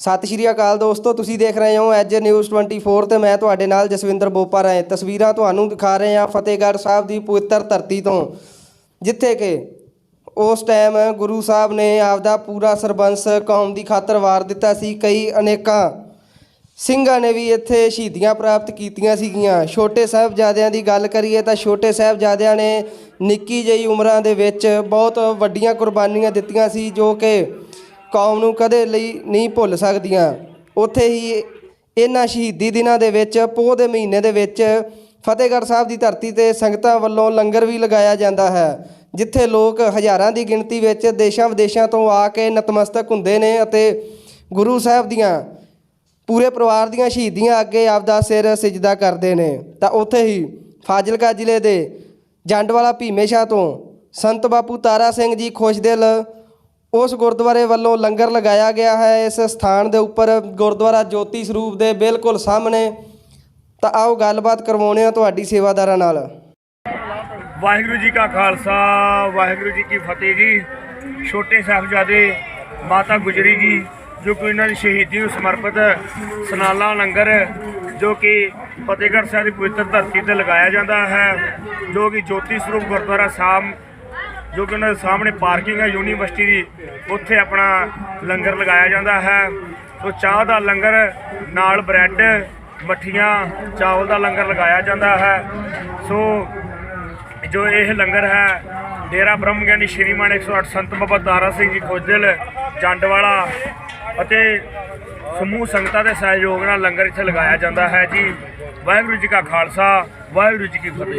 ਸਤਿ ਸ਼੍ਰੀ ਅਕਾਲ ਦੋਸਤੋ, ਤੁਸੀਂ ਦੇਖ ਰਹੇ ਹੋ ਐਜ ਨਿਊਜ਼ 24 ਤੇ ਮੈਂ ਤੁਹਾਡੇ ਨਾਲ ਜਸਵਿੰਦਰ ਬੋਪਾ ਰਾਏ। ਤਸਵੀਰਾਂ ਤੁਹਾਨੂੰ ਦਿਖਾ ਰਹੇ ਹਾਂ ਫਤਿਹਗੜ੍ਹ ਸਾਹਿਬ ਦੀ ਪਵਿੱਤਰ ਧਰਤੀ ਤੋਂ, ਜਿੱਥੇ ਕਿ ਉਸ ਟਾਈਮ ਗੁਰੂ ਸਾਹਿਬ ਨੇ ਆਪਦਾ ਪੂਰਾ ਸਰਬੰਸ ਕੌਮ ਦੀ ਖਾਤਰ ਵਾਰ ਦਿੱਤਾ ਸੀ। ਕਈ ਅਨੇਕਾਂ ਸਿੰਘਾਂ ਨੇ ਵੀ ਇੱਥੇ ਸ਼ਹੀਦੀਆਂ ਪ੍ਰਾਪਤ ਕੀਤੀਆਂ ਸੀਗੀਆਂ। ਛੋਟੇ ਸਾਹਿਬਜ਼ਾਦਿਆਂ ਦੀ ਗੱਲ ਕਰੀਏ ਤਾਂ ਛੋਟੇ ਸਾਹਿਬਜ਼ਾਦਿਆਂ ਨੇ ਨਿੱਕੀ ਜਿਹੀ ਉਮਰਾਂ ਦੇ ਵਿੱਚ ਬਹੁਤ ਵੱਡੀਆਂ ਕੁਰਬਾਨੀਆਂ ਦਿੱਤੀਆਂ ਸੀ, ਜੋ ਕਿ ਕੌਮ ਨੂੰ ਕਦੇ ਲਈ ਨਹੀਂ ਭੁੱਲ ਸਕਦੀਆਂ। ਉੱਥੇ ਹੀ ਇਹਨਾਂ ਸ਼ਹੀਦੀ ਦਿਨਾਂ ਦੇ ਵਿੱਚ, ਪੋਹ ਦੇ ਮਹੀਨੇ ਦੇ ਵਿੱਚ ਫਤਿਹਗੜ੍ਹ ਸਾਹਿਬ ਦੀ ਧਰਤੀ ਤੇ ਸੰਗਤਾਂ ਵੱਲੋਂ ਲੰਗਰ ਵੀ ਲਗਾਇਆ ਜਾਂਦਾ ਹੈ, ਜਿੱਥੇ ਲੋਕ ਹਜ਼ਾਰਾਂ ਦੀ ਗਿਣਤੀ ਵਿੱਚ ਦੇਸ਼ਾਂ ਵਿਦੇਸ਼ਾਂ ਤੋਂ ਆ ਕੇ ਨਤਮਸਤਕ ਹੁੰਦੇ ਨੇ ਅਤੇ ਗੁਰੂ ਸਾਹਿਬ ਦੀਆਂ, ਪੂਰੇ ਪਰਿਵਾਰ ਦੀਆਂ ਸ਼ਹੀਦੀਆਂ ਅੱਗੇ ਆਪਦਾ ਸਿਰ ਸਿਜਦਾ ਕਰਦੇ ਨੇ। ਤਾਂ ਉੱਥੇ ਹੀ ਫਾਜ਼ਿਲਕਾ ਜ਼ਿਲ੍ਹੇ ਦੇ ਜੰਡਵਾਲਾ ਭੀਮੇਸ਼ਾ ਤੋਂ ਸੰਤ ਬਾਪੂ ਤਾਰਾ ਸਿੰਘ ਜੀ ਖੁਸ਼ਦਿਲ ਉਸ ਗੁਰਦੁਆਰੇ ਵੱਲੋਂ ਲੰਗਰ ਲਗਾਇਆ ਗਿਆ ਹੈ। ਇਸ ਸਥਾਨ ਦੇ ਉੱਪਰ ਗੁਰਦੁਆਰਾ ਜੋਤੀ ਸਰੂਪ ਦੇ ਬਿਲਕੁਲ ਸਾਹਮਣੇ। ਤਾਂ ਆਓ ਗੱਲਬਾਤ ਕਰਵਾਉਂਦੇ ਹਾਂ ਤੁਹਾਡੀ ਸੇਵਾਦਾਰਾਂ ਨਾਲ। ਵਾਹਿਗੁਰੂ ਜੀ ਕਾ ਖਾਲਸਾ, ਵਾਹਿਗੁਰੂ ਜੀ ਕੀ ਫਤਿਹ ਜੀ। ਛੋਟੇ ਸਾਹਿਬਜ਼ਾਦੇ ਮਾਤਾ ਗੁਜਰੀ ਜੀ, ਜੋ ਕਿ ਇਹਨਾਂ ਦੀ ਸ਼ਹੀਦੀ ਨੂੰ ਸਮਰਪਿਤ ਸਨਾਲਾ ਲੰਗਰ, ਜੋ ਕਿ ਫਤਿਹਗੜ੍ਹ ਸਾਹਿਬ ਦੀ ਪਵਿੱਤਰ ਧਰਤੀ ਤੇ ਲਗਾਇਆ ਜਾਂਦਾ ਹੈ, ਜੋ ਕਿ ਜੋਤੀ ਸਰੂਪ ਗੁਰਦੁਆਰਾ ਸਾਹਿਬ ਜੋ ਕਿ ਉਹਨਾਂ ਦੇ ਸਾਹਮਣੇ ਪਾਰਕਿੰਗ ਹੈ, ਯੂਨੀਵਰਸਿਟੀ ਦੀ, ਉੱਥੇ ਆਪਣਾ ਲੰਗਰ ਲਗਾਇਆ ਜਾਂਦਾ ਹੈ। ਸੋ ਚਾਹ ਦਾ ਲੰਗਰ, ਨਾਲ ਬ੍ਰੈਡ, ਮੱਠੀਆਂ, ਚਾਵਲ ਦਾ ਲੰਗਰ ਲਗਾਇਆ ਜਾਂਦਾ ਹੈ। ਸੋ ਜੋ ਇਹ ਲੰਗਰ ਹੈ, ਡੇਰਾ ਬ੍ਰਹਮ ਗਿਆਨੀ ਸ਼੍ਰੀਮਾਨ 108 ਸੰਤ ਬਾਬਾ ਤਾਰਾ ਸਿੰਘ ਜੀ ਖੋਜਲ, ਜੰਡਵਾਲਾ ਅਤੇ ਸਮੂਹ ਸੰਗਤਾਂ ਦੇ ਸਹਿਯੋਗ ਨਾਲ ਲੰਗਰ ਇੱਥੇ ਲਗਾਇਆ ਜਾਂਦਾ ਹੈ ਜੀ। ਵਾਹਿਗੁਰੂ ਜੀ ਕਾ ਖਾਲਸਾ, ਵਾਹਿਗੁਰੂ ਜੀ ਕੀ ਫਤਿਹ।